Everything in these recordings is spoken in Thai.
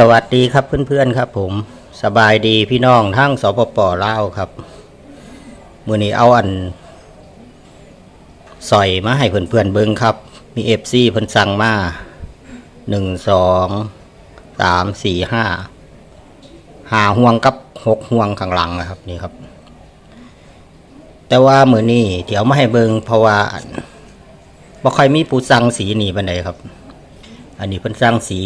สวัสดีครับเพื่อนๆครับผมสบายดีพี่น้องทั้งสปปลาวครับ มือนี้เอาอันสอยมาให้เพื่อนๆเบิ้งครับ มีเอฟซีเพิ่นสั่งมาหนึ่งสองสามสี่ห้าหาห่วงกับหกห่วงข้างหลังนะครับนี่ครับ แต่ว่ามือนี้เดี๋ยวมาให้เบิ้งเพราะว่าบ่ค่อยมีผู้สั่งสีนี่ปานใดครับ อันนี้เพิ่นสั่งสี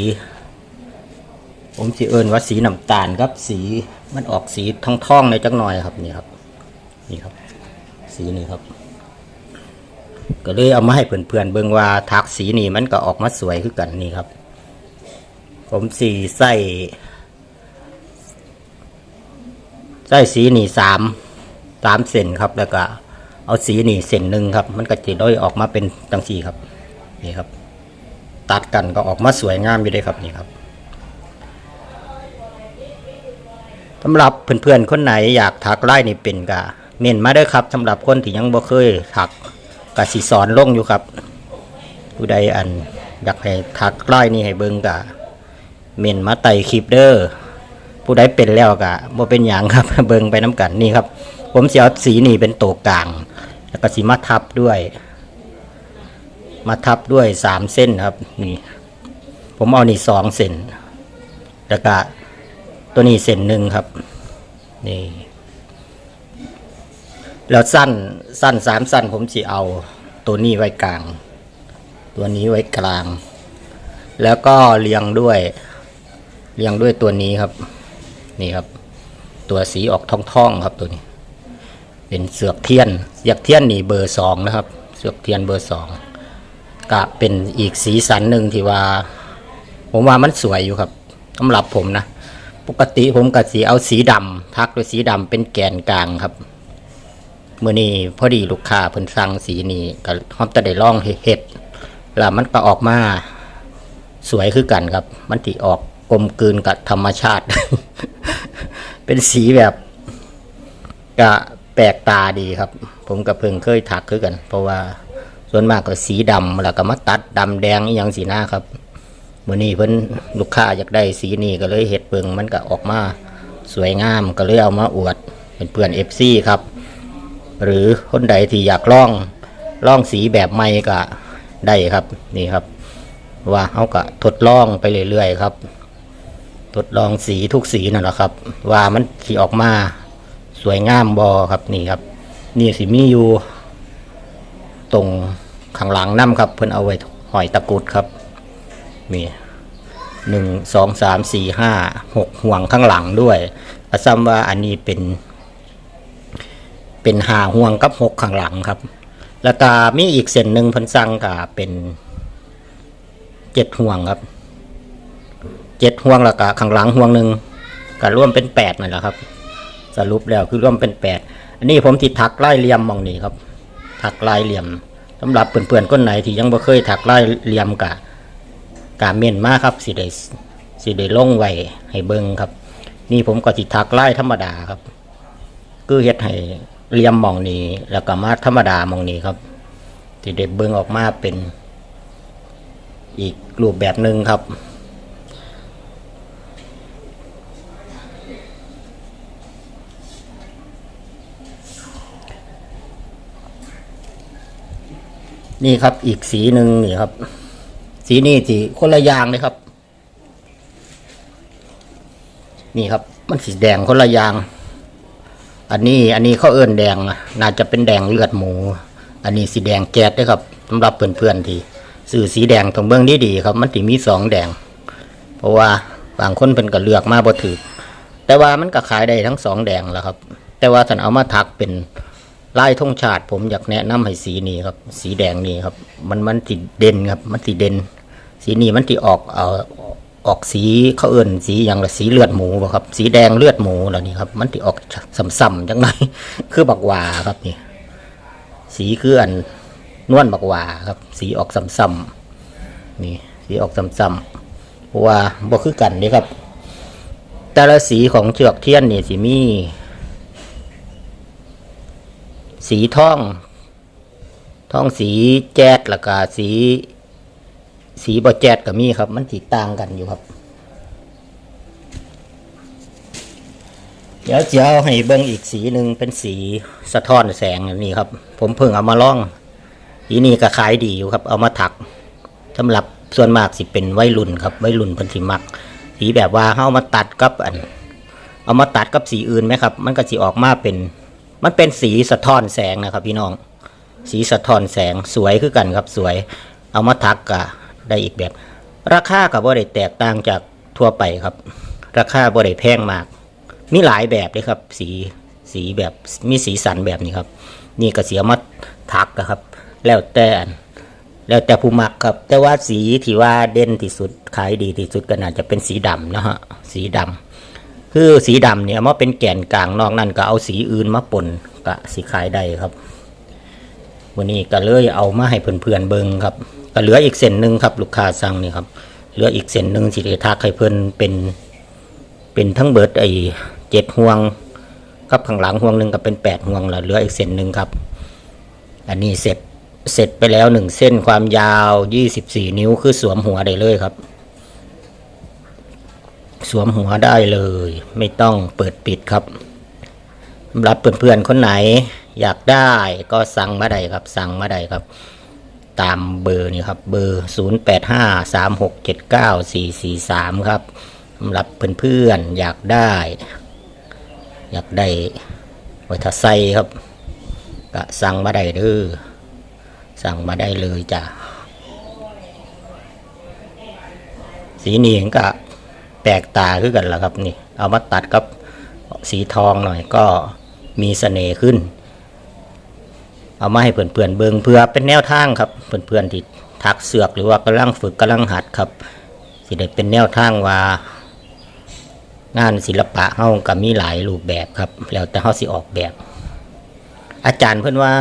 ผมสิเอินว่าสีน้ำตาลครับสีมันออกสีทองๆในจักหน่อยครับนี่ครับ นี่ครับ สีนี้ครับ ก็เลยเอามาให้เพื่อนๆเบิ่งว่าทักสีนี่มันก็ออกมาสวยคือกันนี่ครับ ผมสีใส่ใส่สีนี่สามสามเซนครับแล้วก็เอาสีนี่เซนหนึ่งครับ มันก็จะด้อยออกมาเป็นตังสีครับ นี่ครับ ตัดกันก็ออกมาสวยงามอยู่เลยครับนี่ครับ สำหรับเพื่อนๆคนไหนอยากถักไล่นี่เป็นกะเม่นมาด้อครับสำหรับคนที่ยังบ่เคยถักกะสิสอนลงอยู่ครับผู้ใดอันอยากให้ถักไล่นี่ให้เบิ่งกะเม่นมาไต่คลิปเด้อผู้ใดเป็นแล้วกะบ่เป็นหยังครับ เบิ่งไปน้กันนี่ครับ ผมเสิเอาสีนี่เป็นโตกลาง แล้วก็สิมาทับด้วย มาทับด้วยสามเส้นครับ นี่ ผมเอานี่สองเส้นแล้วก็ ตัวนี้เส้นหนึ่งครับ นี่แล้วสั้นสั้นสามสั้นผมจะเอา ตัวนี้ไว้กลาง ตัวนี้ไว้กลาง แล้วก็เรียงด้วย เรียงด้วยตัวนี้ครับ นี่ครับ ตัวสีออกท่องๆครับตัวนี้ เป็นเสือกเทียนเสือกเทียนนี่เบอร์สองนะครับ เสือกเทียนเบอร์สองกะเป็นอีกสีสันหนึ่งที่ว่า ผมว่ามันสวยอยู่ครับสำหรับผมนะ ปกติผมก็สีเอาสีดำทักด้วยสีดำเป็นแกนกลางครับเมื่อนี้พอดีลูกค้าเพิ่นสั่งสีนี้ก็พร้อมจะได้ลองเห็ดแล้วมันก็ออกมาสวยคือกันครับ มันติออกกลมกลืนกับธรรมชาติ เป็นสีแบบก็แปลกตาดีครับ ผมกับเพิ่งเคยถักคือกัน เพราะว่าส่วนมากก็สีดำแล้วก็มาตัดดำแดงอย่างสีหน้าครับ มื่อนี้เพิ่นลูกค้าอยากได้สีนี้ก็เลยเห็ดเบิงมันก็ออกมาสวยงามก็เลยเอามาอวดเป็นเพื่อนเอฟซีครับ หรือคนใดที่อยากล่องล่องสีแบบใหม่ก็ได้ครับนี่ครับ ว่าเขาก็ทดลองไปเรื่อยๆครับ ทดลองสีทุกสีนั่นแหละครับ ว่ามันสีออกมาสวยงามบอครับนี่ครับ นี่สีมีอยู่ ตรงข้างหลังน้ำครับ เพิ่นเอาไว้หอยตะกุดครับ มีหนึ่งสองสามสี่ห้าหกห่วงข้างหลังด้วยอาซ้ำว่าอันนี้เป็น เป็นหาห่วงกับหกข้างหลังครับ แล้วก็มีอีกเส้นหนึ่งพันสั่งก็เป็นเจ็ดห่วงครับเจ็ดห่วงแล้วก็ข้างหลังห่วงหนึ่งก็ร่วมเป็นแปดนั่นแหละครับ สรุปแล้วคือร่วมเป็นแปดอันนี้ผมติดถักไล่เหลี่ยมมองนี่ครับถักลายเหลี่ยมสำหรับเพื่อนๆคนไหนที่ยังบ่เคยถักไล่เหลี่ยมกะ การเม่นมาครับสิได้สิได้ลงไว้ให้เบิ่งครับ นี่ผมก็สิทักไล่ธรรมดาครับ คือเฮ็ดให้เหลี่ยมมองนี้แล้วก็มาธรรมดามองนี้ครับสิได้เบิ่งออกมาเป็น อีกรูปแบบหนึ่งครับนี่ครับอีกสีหนึ่งนี่ครับ สีนี่สีคนละอย่างเลยครับ นี่ครับ มันสีแดงคนละอย่าง อันนี้อันนี้เขาเอิ้นแดงน่าจะเป็นแดงเลือดหมู อันนี้สีแดงแก๊สด้วยครับสำหรับเพื่อนๆที่ซื้อสีแดงตรงเบื้องนี้ดีครับ มันสีมีสองแดง เพราะว่าบางคนเพิ่นก็เลือกมาบ่ถือแต่ว่ามันก็ขายได้ทั้งสองแดงแหล้วครับ แต่ว่าถ้าเอามาทักเป็นลายธงชาติผมอยากแนะนำให้สีนี้ครับ สีแดงนี้ครับ มันมันสีเด่นครับ มันสีเด่น สีนี้มันที่ออกเอาออกสีเขาเอื่นสีอย่างละสีเลือดหมูบ่ครับ สีแดงเลือดหมูแล้วนี่ครับ มันที่ออกสัมๆจังไงคือบักหวาครับนี่สีคืออันนวลบักหวาครับ สีออกสัมๆนี่สีออกสัมๆเพราะว่าบ่คือกันนี่ครับ แต่ละสีของเชือกเทียนนี่สิมีสีท่อง ท่องสีแจ๊ดแล้วก็สี สีบอแจดก็มีครับ มันสีต่างกันอยู่ครับ เดี๋ยวจะเอาให้เบิ่งอีกสีหนึ่งเป็นสีสะท้อนแสงนนี้ครับ ผมเพิ่งเอามาล่องสีนี้ก็ขายดีอยู่ครับ เอามาถักสำหรับส่วนมากสิเป็นวัยรุ่นครับวัยรุ่นเพิ่นสิมัก สีแบบว่าเฮามาตัดกับอัน เอามาตัดกับสีอื่นไหมครับ มันก็สิออกมาเป็น มันเป็นสีสะท้อนแสงนะครับ พี่น้อง สีสะท้อนแสงสวยคือกันครับสวย เอามาถักก็ ได้อีกแบบ ราคากับบ่ได้แตกต่างจากทั่วไปครับ ราคาบ่ได้แพงมาก มีหลายแบบเลยครับ สีสีแบบมีสีสันแบบนี้ครับ นี่ก็เสียมาถักนะครับ แล้วแต่แล้วแต่ผู้มักครับ แต่ว่าสีที่ว่าเด่นที่สุดขายดีที่สุดก็น่าจะเป็นสีดำนะฮะสีดำคือสีดำเนี่ยเอามาเป็นแก่นกลางนอกนั้นก็เอาสีอื่นมาปนก็สีขายได้ครับ วันนี้ก็เลยเอามาให้เพื่อนๆเบิงครับก็เหลืออีกเส้นหนึ่งครับ ลูกค้าสั่งนี่ครับ เหลืออีกเส้นหนึ่งสิได้ทักให้เพื่อนเป็นเป็นทั้งเบิดไอ้เจ็ดห่วงครับข้างหลังห่วงหนึ่งก็เป็นแปดห่วงแล้วเหลืออีกเส้นหนึ่งครับ อันนี้เสร็จเสร็จไปแล้วหนึ่งเส้นความยาวยี่สิบสี่นิ้วคือสวมหัวได้เลยครับ สวมหัวได้เลย ไม่ต้องเปิดปิดครับสำหรับเพื่อนๆคนไหน อยากได้ก็สั่งมาได้ครับ สั่งมาได้ครับ ตามเบอร์นี่ครับ เบอร์ 0 8 5 3 6 7 9 4 4 3 ครับสำหรับเพื่อนๆอยากได้ อยากได้ไวัทไซครับ ก็สั่งมาได้เด้อสั่งมาได้เลยจ้ะสีนี้ก็แปลกตาขึ้นกันแล้วครับนี่ เอามาตัดกับสีทองหน่อยก็มีเสน่ห์ขึ้น เอามาให้เพื่อนๆเบิงเพื่อเป็นแนวทางครับเพื่อนๆที่ทักเสือกหรือว่ากำลังฝึกกำลังหัดครับสิได้เป็นแนวทางว่างานศิลปะเฮาก็มีหลายรูปแบบครับ แล้วแต่เฮาสิออกแบบ อาจารย์เพิ่อนว่า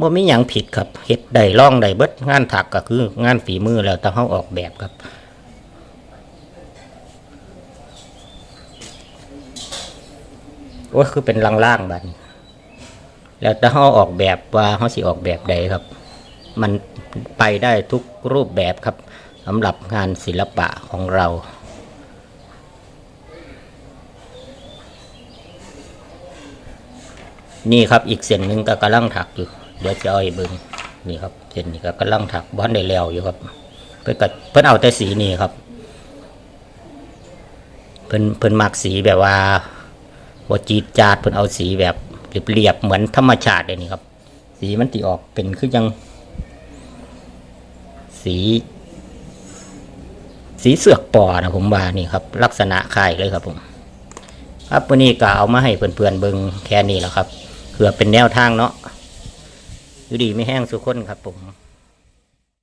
บ่มีหยังผิดครับเฮ็ดได้ล่องได้เบิดงานถักก็คืองานฝีมือแล้วแต่เฮาออกแบบครับโอ้ยคือเป็นล่างๆแบัดนี้ แล้วแต่เขาออกแบบว่าเขาสิออกแบบใดครับ มันไปได้ทุกรูปแบบครับสำหรับงานศิลปะของเรานี่ครับอีกเส้นหนึ่งก็กำลังถักอยู่ เดี๋ยวจะเอาให้เบิงนี่ครับเส้นนี้ก็กำลังถักบ้านได้แล้วอยู่ครับ เพิ่นก็เพิ่นเอาแต่สีนี่ครับ เพิ่นเพิ่นมักสีแบบว่าบ่จีดจาดเพิ่นเอาสีแบบ เรียบๆเหมือนธรรมชาติเลยนี่ครับ สีมันตีออกเป็นคือยัง สี สีเสือกปอนะผมว่านี่ครับ ลักษณะคล้ายเลยครับผม ครับวันนี้ก็เอามาให้เพื่อนๆเบิงแค่นี้แล้วครับเพื่อเป็นแนวทางเนาะอยู่ดีไม่แห้งสุขคนครับผม